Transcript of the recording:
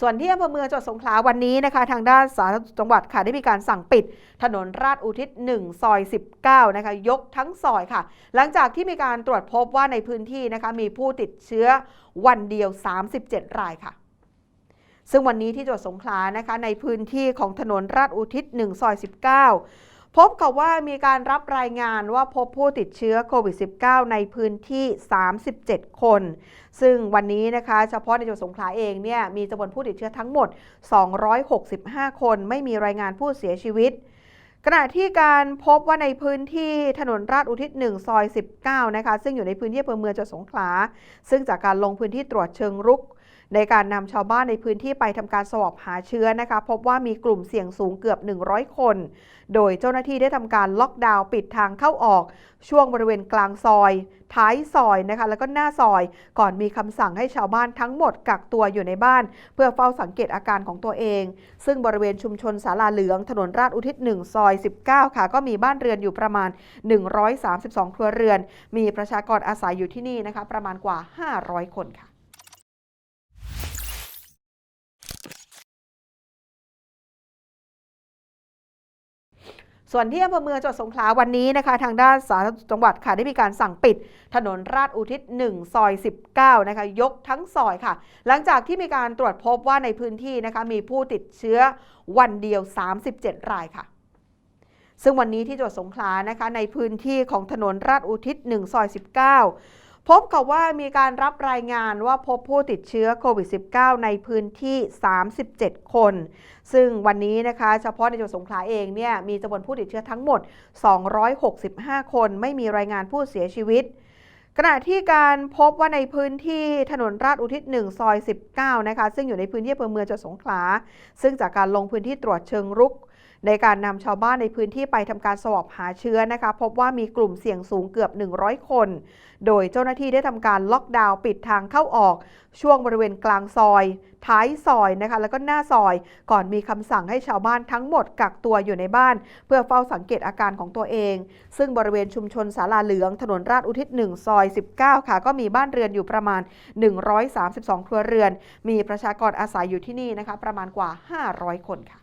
ส่วนที่อำเภอเมืองจังหวัดสงขลาวันนี้นะคะ ทางด้านสาธารณสุขจังหวัดค่ะได้มีการสั่งปิด ถนนราชอุทิศ 1 ซอย 19 นะคะ ยกทั้งซอยค่ะ หลังจากที่มีการตรวจพบว่าในพื้นที่นะคะมีผู้ติดเชื้อวันเดียว 37 รายค่ะซึ่งวันนี้ที่จังหวัดสงขลานะคะในพื้นที่ของถนนราชอุทิศ 1 ซอย 19 พบกับว่ามีการรับรายงานว่าพบผู้ติดเชื้อโควิด -19 ในพื้นที่ 37 คน ซึ่งวันนี้นะคะ เฉพาะในจังหวัดสงขลาเองเนี่ยมีจำนวนผู้ติดเชื้อทั้งหมด 265 คน ไม่มีรายงานผู้เสียชีวิตขณะที่การพบว่าในพื้นที่ถนนราชอุทิศ 1 ซอย 19 นะคะ ซึ่งอยู่ในพื้นที่อำเภอเมืองจังหวัดสงขลา ซึ่งจากการลงพื้นที่ตรวจเชิงรุก ในการนำชาวบ้านในพื้นที่ไปทำการสอปหาเชื้อนะคะ พบว่ามีกลุ่มเสี่ยงสูงเกือบ 100 คน โดยเจ้าหน้าที่ได้ทำการล็อกดาวน์ปิดทางเข้าออก ช่วงบริเวณกลางซอย ท้ายซอยนะคะ แล้วก็หน้าซอย ก่อนมีคำสั่งให้ชาวบ้านทั้งหมดกักตัวอยู่ในบ้าน เพื่อเฝ้าสังเกตอาการของตัวเอง ซึ่งบริเวณชุมชนศาลาเหลืองถนนราชอุทิศ1ซอย 19 ค่ะ ก็มีบ้านเรือนอยู่ประมาณ 132 ครัวเรือน มีประชากรอาศัยอยู่ที่นี่นะคะ ประมาณกว่า 500 คนค่ะ ส่วนที่อำเภอเมืองจังหวัดสงขลาวันนี้นะคะ ทางด้านสาธารณสุขจังหวัดค่ะได้มีการสั่งปิด ถนนราชอุทิศ 1 ซอย 19 นะคะ ยกทั้งซอยค่ะ หลังจากที่มีการตรวจพบว่าในพื้นที่นะคะมีผู้ติดเชื้อวันเดียว 37 รายค่ะซึ่งวันนี้ที่จังหวัดสงขลานะคะในพื้นที่ของถนนราชอุทิศ 1 ซอย 19 พบกับว่ามีการรับรายงานว่าพบผู้ติดเชื้อโควิด -19 ในพื้นที่ 37 คน ซึ่งวันนี้นะคะเฉพาะในจังหวัดสงขลาเองเนี่ยมีจำนวนผู้ติดเชื้อทั้งหมด 265 คน ไม่มีรายงานผู้เสียชีวิต ขณะที่การพบว่าในพื้นที่ถนนราชอุทิศ 1 ซอย 19 นะคะ ซึ่งอยู่ในพื้นที่อำเภอเมืองจังหวัดสงขลา ซึ่งจากการลงพื้นที่ตรวจเชิงรุก ในการนำชาวบ้านในพื้นที่ไปทำการสวอปหาเชื้อนะคะ พบว่ามีกลุ่มเสี่ยงสูงเกือบ 100 คน โดยเจ้าหน้าที่ได้ทำการล็อกดาวน์ปิดทางเข้าออก ช่วงบริเวณกลางซอย ท้ายซอยนะคะ แล้วก็หน้าซอย ก่อนมีคำสั่งให้ชาวบ้านทั้งหมดกักตัวอยู่ในบ้าน เพื่อเฝ้าสังเกตอาการของตัวเอง ซึ่งบริเวณชุมชนศาลาเหลืองถนนราชอุทิศ 1 ซอย 19 ค่ะ ก็มีบ้านเรือนอยู่ประมาณ 132 ครัวเรือน มีประชากรอาศัยอยู่ที่นี่นะคะ ประมาณกว่า 500 คนค่ะ